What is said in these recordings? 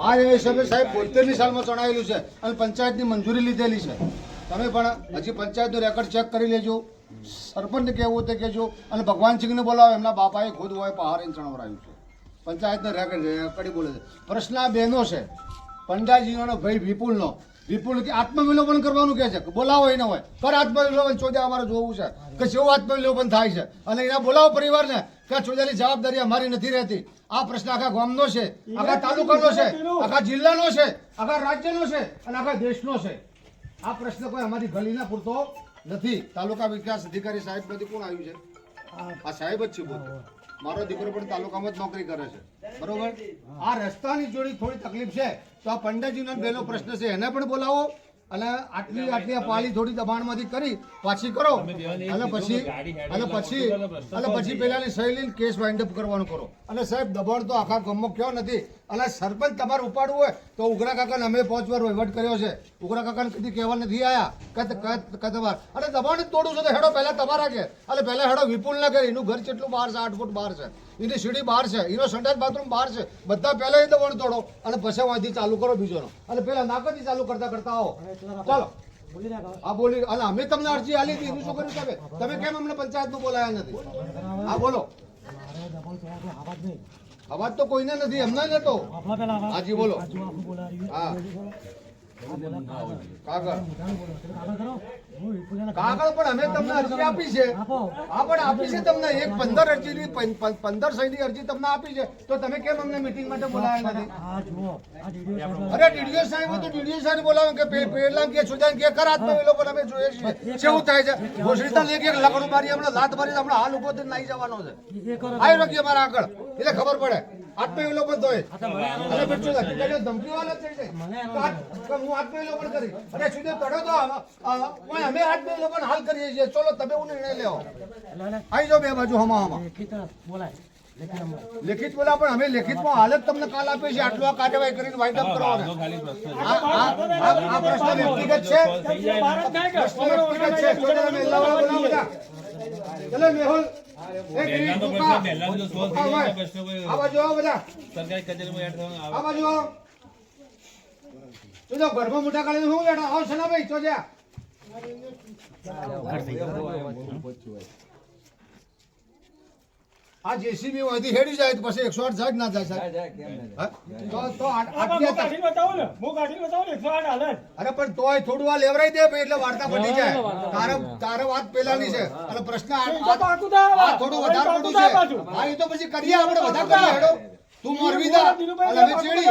આ એ હિસાબે પંચાયતની મંજૂરી લીધેલી છે. તમે પણ હજી પંચાયતનું રેકોર્ડ ચેક કરી લેજો. સરપંચને કહેવું તે કહેજો અને ભગવાનસિંહને બોલાવો, એમના બાપાએ ખુદ હોય પહાર ચણવરાયું છે. પંચાયતનો રેકડી બોલે છે. પ્રશ્ન આ બહેનો છે. પંડાજીનો ભાઈ વિપુલનો. વિપુલ આત્મવિલોપન કરવાનું કે છે. બોલાવો એને હોય. પર આત્મવિલોપન? ચોદ્યા અમારે જોવું છે. કે કેવું આત્મવિલોપન થાય છે? અને એના બોલાવો પરિવારને કે ચોદ્યાની જવાબદારી અમારી નથી રહેતી. આ પ્રશ્ન આખા ગામનો છે, આખા તાલુકાનો છે, આખા જિલ્લાનો છે, આખા રાજ્યનો છે અને આખા દેશનો છે. આ પ્રશ્ન કોઈ અમારી ગલીના પૂરતો નથી. તાલુકા વિકાસ અધિકારી સાહેબ બધી કોણ આવ્યું છે? આ સાહેબ જ છે પોતે મારો દીકરો પણ તાલુકામાં જ નોકરી કરે છે. બરોબર? આ રસ્તાની જોડી થોડી તકલીફ છે તો આ પંડિતજીનો પહેલો પ્રશ્ન છે એને પણ બોલાવો અને આટલી આટલી પાળી થોડી દબાણમાંથી કરી પાછી કરો. અને પછી અને પછી અને પછી પેલાની સહેલી કેસ વાઇન્ડ અપ કરવાનું કરો. અને સાહેબ દબાણ તો આખા ગામમાં કયો નથી. અને સરપંચ તમારે ઉપાડવું હોય તો ઉગરા કાકાને અમે પાંચ વાર વહીવટ કર્યો છે. ઉગરા કાકાને કદી કહેવા નથી આયા. કે તમારે. અને જ તોડું છે તો હેડો પહેલાં તમારા કે અને પહેલાં હેડો વિપુલ ના કરે એનું ઘર કેટલું બહાર છે? આઠ ફૂટ બહાર છે. એની સીડી બહાર છે. એનો સંડાસ બાથરૂમ બહાર છે. બધા પહેલાં એ દબાણ તોડો. અને પછી વાંધી ચાલુ કરો બીજોનો. અને પહેલાં નાકથી ચાલુ કરતા કરતા આવો. ચાલો. આ બોલી. અને અમે તમને અરજી આલી હતી. એનું શું કર્યું તમે? તમે કેમ અમને પંચાયતનું બોલાયા નથી? હા બોલો. અવાજ તો કોઈને નથી એમને નતો હાજી બોલો. હા. કાગળ. કાગળ પણ અમે તમને અરજી આપી છે. હા પણ આપી છે તમને એક પંદર અરજીની પં- પં- પંદર સહીની અરજી તમને આપી છે. તો તમે કેમ અમને મિટિંગ માટે બોલાયા નથી? અરે ડીડીઓ સાહેબ તો ડીડીઓ સાહેબ બોલાવો કે પેલા કે સુજાન કે કર એ લોકો અમે જોઈએ છીએ. કેવું થાય છે? ઘોષિતા એક એક લાકડું મારી હમણાં લાત મારી હમણાં હાલ ઊભો થઈને નાઈ જવાનો છે. આવી રોકી મારા આગળ. એટલે ખબર પડે. આત્મા એ લોકો તોય અને બચ્ચો નથી. ધમકી વાળા થઈ જાય તો હું આત્મા એ કરી. અને સુધી તડો તો અમે આત્મા એ લોકો હાલ કરીએ છીએ. ચલો તમે હું નિર્ણય લેવો આવી જાઓ બે બાજુ હમા હમા લેખિત બોલા પણ અમે લેખિતમાં હાલત તમને કાલ આપીએ છીએ. આટલું આ કાર્યવાહી કરીને વાઇન્ડ અપ કરવાના. આ પ્રશ્ન વ્યક્તિગત છે. પ્રશ્ન વ્યક્તિગત છે. ચોટાલા મહેલાવાળા બોલાવો બધા. ચલો મેહુલ મોટા કાળે હું ટૂંકા હોય. આ બાજુ આવો બધા. આ બાજુ આવો. તું તો આ જેસીબી વધી હેડી જાય તો પછી એકસો આઠ જાય ના જાય સાહેબ. હા? અરે પણ તોય થોડું આ લેવરાઈ દે એટલે વાર્તા પડી જાય. તારે તારે વાત પેલાની છે. અને પ્રશ્ન થોડું વધારે પડતું છે. હા એ તો પછી કરીએ આપણે વધારે કરીએ હેડો. તું મોરબી દા. અને હવે ચેડી.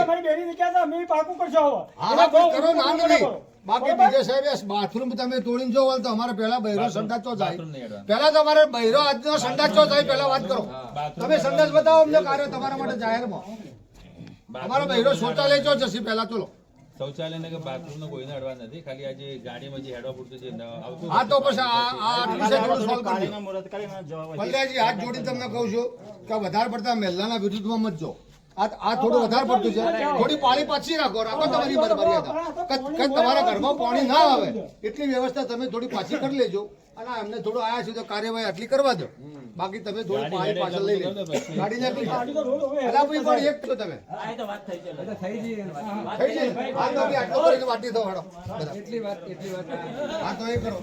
હા હા કરો ના નથી બાકી બીજે સાહેબ બાથરૂમ તમે તોડીને જો તો અમારે પેલા બૈરો સંડાસ ચો જાય. પેલા તમારે બૈરો આજનો સંડાસ ચો જાય પેલા વાત કરો. તમે સંડાસ બતાવો અમને કાર્ય તમારા માટે જાહેરમાં. અમારો બૈરો શૌચાલય જો જશે પેલા ચલો શૌચાલય ને કે બાથરૂમ નો કોઈને અડવા નથી. ખાલી આ જે ગાડીમાં જે હેડવા પૂરતું છે હા તો પછી આ આ થોડું solve કરી પલ્લાજી હાથ જોડી તમને કહું છું કે વધારે પડતા મહેલાના વિરુદ્ધમાં મત જો. આ આ થોડું વધારે પડતું છે. થોડી પાણી પાછી રાખો. રાખો તમારી કે તમારા ઘરમાં પાણી ના આવે એટલી વ્યવસ્થા તમે થોડી પાછી કરી લેજો. અને આ એમને થોડું આયા છે તો કાર્યવાહી આટલી કરવા દો. બાકી તમે થોડું પાણી પાછળ લઈ લે. ગાડી ને પણ એક છો તમે. થઈ જઈએ આ તો બી આટલો કરીને વાટી દો હેડો બધા. હા તો એ કરો.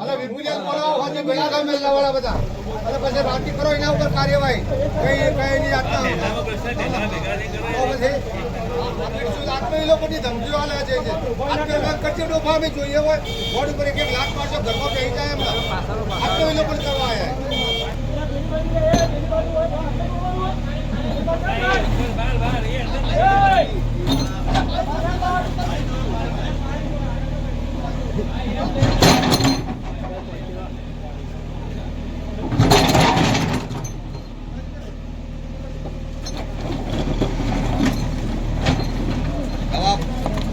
અલે વિપુલિયા બોલાવો આજે ભેગા ગામ મેલા વાળા બધા. અને પછી વાટી કરો એના ઉપર કાર્યવાહી. કઈ કઈ ની આટલા ભેગા નહીં એ લોકોની ધમકીઓ આલે છે કરજે અમે જોઈએ હોય. બોર્ડ ઉપર એક એક લાખ મારશો ઘરમાં